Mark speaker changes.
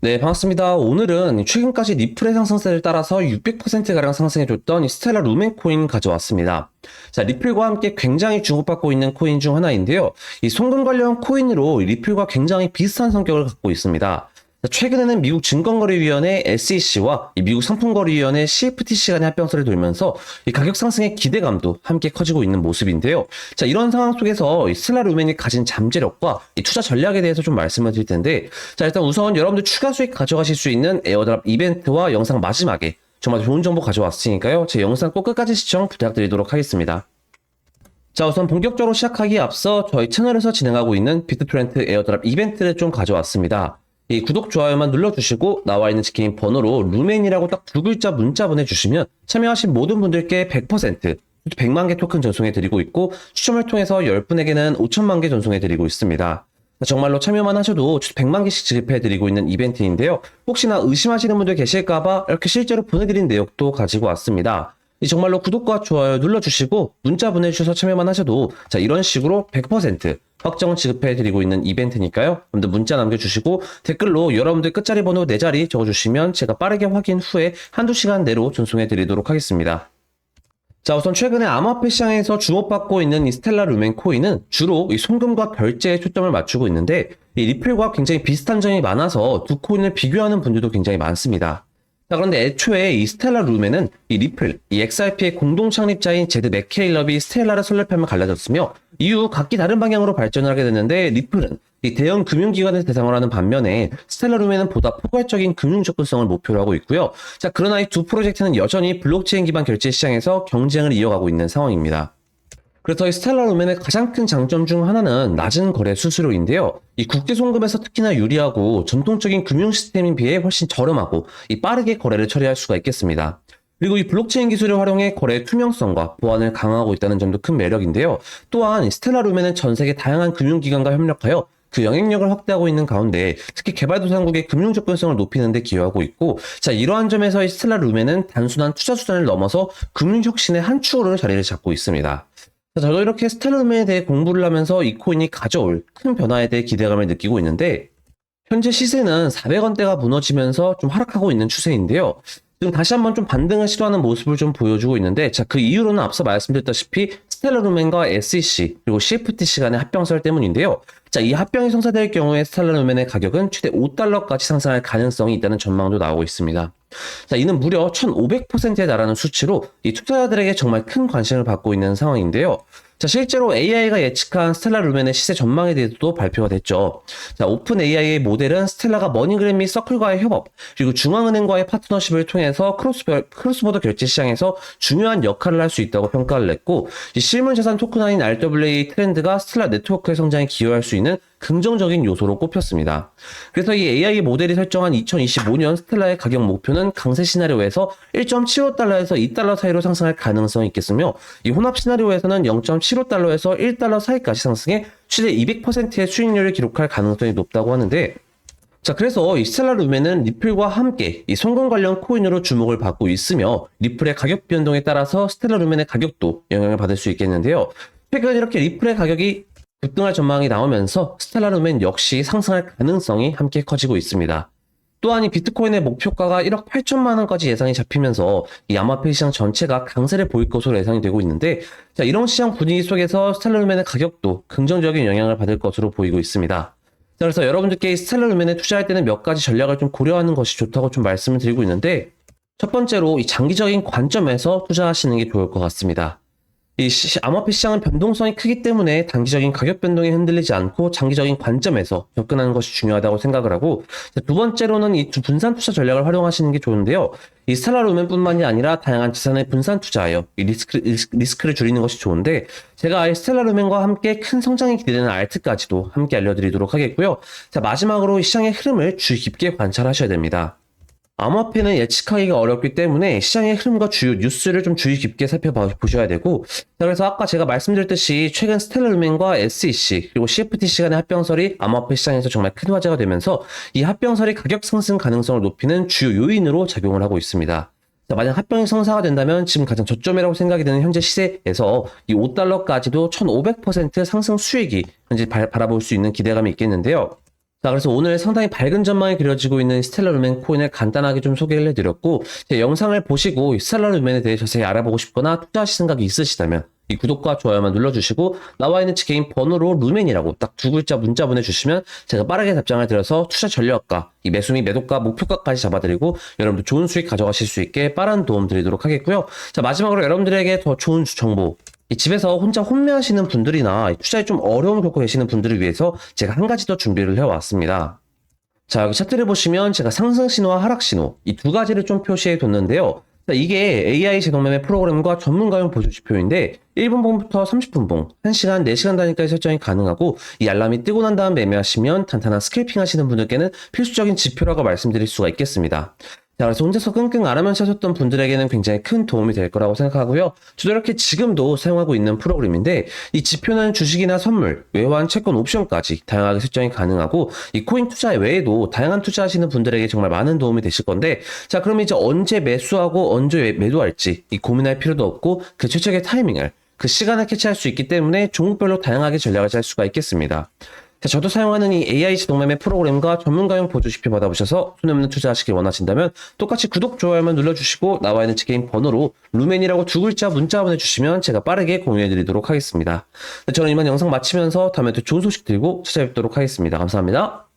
Speaker 1: 네, 반갑습니다. 오늘은 최근까지 리플의 상승세를 따라서 600%가량 상승해줬던 이 스텔라 루멘 코인 가져왔습니다. 자, 리플과 함께 굉장히 주목받고 있는 코인 중 하나인데요. 이 송금 관련 코인으로 리플과 굉장히 비슷한 성격을 갖고 있습니다. 자, 최근에는 미국 증권거래위원회 SEC와 이 미국 상품거래위원회 CFTC 간의 합병설을 돌면서 이 가격 상승의 기대감도 함께 커지고 있는 모습인데요. 자, 이런 상황 속에서 이 슬라 루멘이 가진 잠재력과 이 투자 전략에 대해서 좀 말씀을 드릴 텐데, 자, 일단 우선 여러분들 추가 수익 가져가실 수 있는 에어드랍 이벤트와 영상 마지막에 정말 좋은 정보 가져왔으니까요. 제 영상 꼭 끝까지 시청 부탁드리도록 하겠습니다. 자, 우선 본격적으로 시작하기에 앞서 저희 채널에서 진행하고 있는 비트트렌트 에어드랍 이벤트를 좀 가져왔습니다. 이 구독, 좋아요만 눌러주시고 나와 있는 지킨 번호로 루멘이라고 딱 두 글자 문자 보내주시면 참여하신 모든 분들께 100% 100만 개 토큰 전송해 드리고 있고 추첨을 통해서 10분에게는 5천만 개 전송해 드리고 있습니다. 정말로 참여만 하셔도 100만 개씩 지급해 드리고 있는 이벤트인데요. 혹시나 의심하시는 분들 계실까봐 이렇게 실제로 보내드린 내역도 가지고 왔습니다. 이 정말로 구독과 좋아요 눌러주시고 문자 보내주셔서 참여만 하셔도 자 이런 식으로 100% 확정 지급해드리고 있는 이벤트니까요. 여러분들 문자 남겨주시고 댓글로 여러분들 끝자리 번호 4자리 적어주시면 제가 빠르게 확인 후에 한두 시간 내로 전송해드리도록 하겠습니다. 자, 우선 최근에 암호화폐 시장에서 주목받고 있는 이 스텔라 루멘 코인은 주로 이 송금과 결제에 초점을 맞추고 있는데 이 리플과 굉장히 비슷한 점이 많아서 두 코인을 비교하는 분들도 굉장히 많습니다. 자, 그런데 애초에 이 스텔라 루멘은 이 리플, 이 XRP의 공동 창립자인 제드 맥케일럽이 스텔라를 설립하며 갈라졌으며 이후 각기 다른 방향으로 발전을 하게 됐는데 리플은 이 대형 금융기관을 대상으로 하는 반면에 스텔라 루멘은 보다 포괄적인 금융 접근성을 목표로 하고 있고요. 자, 그러나 이 두 프로젝트는 여전히 블록체인 기반 결제 시장에서 경쟁을 이어가고 있는 상황입니다. 그래서 이 스텔라 루멘의 가장 큰 장점 중 하나는 낮은 거래 수수료인데요. 이 국제 송금에서 특히나 유리하고 전통적인 금융 시스템에 비해 훨씬 저렴하고 이 빠르게 거래를 처리할 수가 있겠습니다. 그리고 이 블록체인 기술을 활용해 거래 투명성과 보안을 강화하고 있다는 점도 큰 매력인데요. 또한 스텔라 루멘은 전 세계 다양한 금융기관과 협력하여 그 영향력을 확대하고 있는 가운데 특히 개발도상국의 금융 접근성을 높이는 데 기여하고 있고 자 이러한 점에서 이 스텔라 루멘은 단순한 투자 수단을 넘어서 금융 혁신의 한 축으로 자리를 잡고 있습니다. 자, 저도 이렇게 스텔라 루멘에 대해 공부를 하면서 이 코인이 가져올 큰 변화에 대해 기대감을 느끼고 있는데 현재 시세는 400원대가 무너지면서 좀 하락하고 있는 추세인데요. 지금 다시 한번 좀 반등을 시도하는 모습을 좀 보여주고 있는데 자 그 이유로는 앞서 말씀드렸다시피 스텔라 루멘과 SEC 그리고 CFTC 간의 합병설 때문인데요. 자, 이 합병이 성사될 경우에 스텔라 루멘의 가격은 최대 5달러까지 상승할 가능성이 있다는 전망도 나오고 있습니다. 자, 이는 무려 1,500%에 달하는 수치로 이 투자자들에게 정말 큰 관심을 받고 있는 상황인데요. 자, 실제로 AI가 예측한 스텔라 루멘의 시세 전망에 대해서도 발표가 됐죠. 자, 오픈 AI의 모델은 스텔라가 머니그램 및 서클과의 협업, 그리고 중앙은행과의 파트너십을 통해서 크로스, 크로스보더 결제 시장에서 중요한 역할을 할 수 있다고 평가를 냈고, 이 실물 자산 토큰화인 RWA 트렌드가 스텔라 네트워크의 성장에 기여할 수 있는 긍정적인 요소로 꼽혔습니다. 그래서 이 AI 모델이 설정한 2025년 스텔라의 가격 목표는 강세 시나리오에서 1.75달러에서 2달러 사이로 상승할 가능성이 있겠으며 이 혼합 시나리오에서는 0.75달러에서 1달러 사이까지 상승해 최대 200%의 수익률을 기록할 가능성이 높다고 하는데 자, 그래서 이 스텔라 루멘은 리플과 함께 이 성공 관련 코인으로 주목을 받고 있으며 리플의 가격 변동에 따라서 스텔라 루멘의 가격도 영향을 받을 수 있겠는데요. 최근 이렇게 리플의 가격이 급등할 전망이 나오면서 스텔라 루멘 역시 상승할 가능성이 함께 커지고 있습니다. 또한 이 비트코인의 목표가가 1억 8천만 원까지 예상이 잡히면서 이 암호화폐 시장 전체가 강세를 보일 것으로 예상이 되고 있는데 자, 이런 시장 분위기 속에서 스텔라 루멘의 가격도 긍정적인 영향을 받을 것으로 보이고 있습니다. 자, 그래서 여러분들께 스텔라 루멘에 투자할 때는 몇 가지 전략을 좀 고려하는 것이 좋다고 좀 말씀을 드리고 있는데 첫 번째로 이 장기적인 관점에서 투자하시는 게 좋을 것 같습니다. 이 시, 암호화폐 시장은 변동성이 크기 때문에 단기적인 가격 변동에 흔들리지 않고 장기적인 관점에서 접근하는 것이 중요하다고 생각을 하고 두 번째로는 이 분산 투자 전략을 활용하시는 게 좋은데요. 이 스텔라 루멘뿐만이 아니라 다양한 지산에 분산 투자하여 이 리스크, 리스크를 줄이는 것이 좋은데 제가 이 스텔라 루멘과 함께 큰 성장이 기대되는 알트까지도 함께 알려드리도록 하겠고요. 자 마지막으로 이 시장의 흐름을 주의 깊게 관찰하셔야 됩니다. 암호화폐는 예측하기가 어렵기 때문에 시장의 흐름과 주요 뉴스를 좀 주의 깊게 살펴보셔야 되고 그래서 아까 제가 말씀드렸듯이 최근 스텔라 루멘과 SEC 그리고 CFTC 간의 합병설이 암호화폐 시장에서 정말 큰 화제가 되면서 이 합병설이 가격 상승 가능성을 높이는 주요 요인으로 작용을 하고 있습니다. 자, 만약 합병이 성사가 된다면 지금 가장 저점이라고 생각이 되는 현재 시세에서 이 5달러까지도 1500% 상승 수익이 현재 바, 바라볼 수 있는 기대감이 있겠는데요. 자, 그래서 오늘 상당히 밝은 전망이 그려지고 있는 스텔라 루멘 코인을 간단하게 좀 소개를 해드렸고, 제 영상을 보시고 이 스텔라 루멘에 대해 자세히 알아보고 싶거나 투자하실 생각이 있으시다면, 이 구독과 좋아요만 눌러주시고, 나와 있는 제 개인 번호로 루멘이라고 딱 두 글자 문자 보내주시면, 제가 빠르게 답장을 드려서 투자 전략과, 이 매수 및 매도가, 목표가까지 잡아드리고, 여러분들 좋은 수익 가져가실 수 있게 빠른 도움 드리도록 하겠고요. 자, 마지막으로 여러분들에게 더 좋은 정보, 이 집에서 혼자 혼매하시는 분들이나 이 투자에 좀 어려움을 겪고 계시는 분들을 위해서 제가 한 가지 더 준비를 해왔습니다. 자, 여기 차트를 보시면 제가 상승 신호와 하락 신호 이 두 가지를 좀 표시해 뒀는데요. 자, 이게 AI 제동매매 프로그램과 전문가용 보조 지표인데 1분 봉부터 30분 봉, 1시간, 4시간 단위까지 설정이 가능하고 이 알람이 뜨고 난 다음 매매하시면 단단한 스캘핑 하시는 분들께는 필수적인 지표라고 말씀드릴 수가 있겠습니다. 자, 그래서 혼자서 끙끙 앓으면서 하셨던 분들에게는 굉장히 큰 도움이 될 거라고 생각하고요. 저도 이렇게 지금도 사용하고 있는 프로그램인데, 이 지표는 주식이나 선물, 외환, 채권, 옵션까지 다양하게 설정이 가능하고, 이 코인 투자 외에도 다양한 투자하시는 분들에게 정말 많은 도움이 되실 건데, 자, 그럼 이제 언제 매수하고 언제 매도할지 이 고민할 필요도 없고, 그 최적의 타이밍을 그 시간을 캐치할 수 있기 때문에 종목별로 다양하게 전략을 짤 수가 있겠습니다. 자, 저도 사용하는 이 AI 지동매매 프로그램과 전문가용 보조지표 받아보셔서 손해 없는 투자하시길 원하신다면 똑같이 구독, 좋아요만 눌러주시고 나와 있는 제 개인 번호로 루멘이라고 두 글자 문자 보내주시면 제가 빠르게 공유해드리도록 하겠습니다. 네, 저는 이만 영상 마치면서 다음에 또 좋은 소식 들고 찾아뵙도록 하겠습니다. 감사합니다.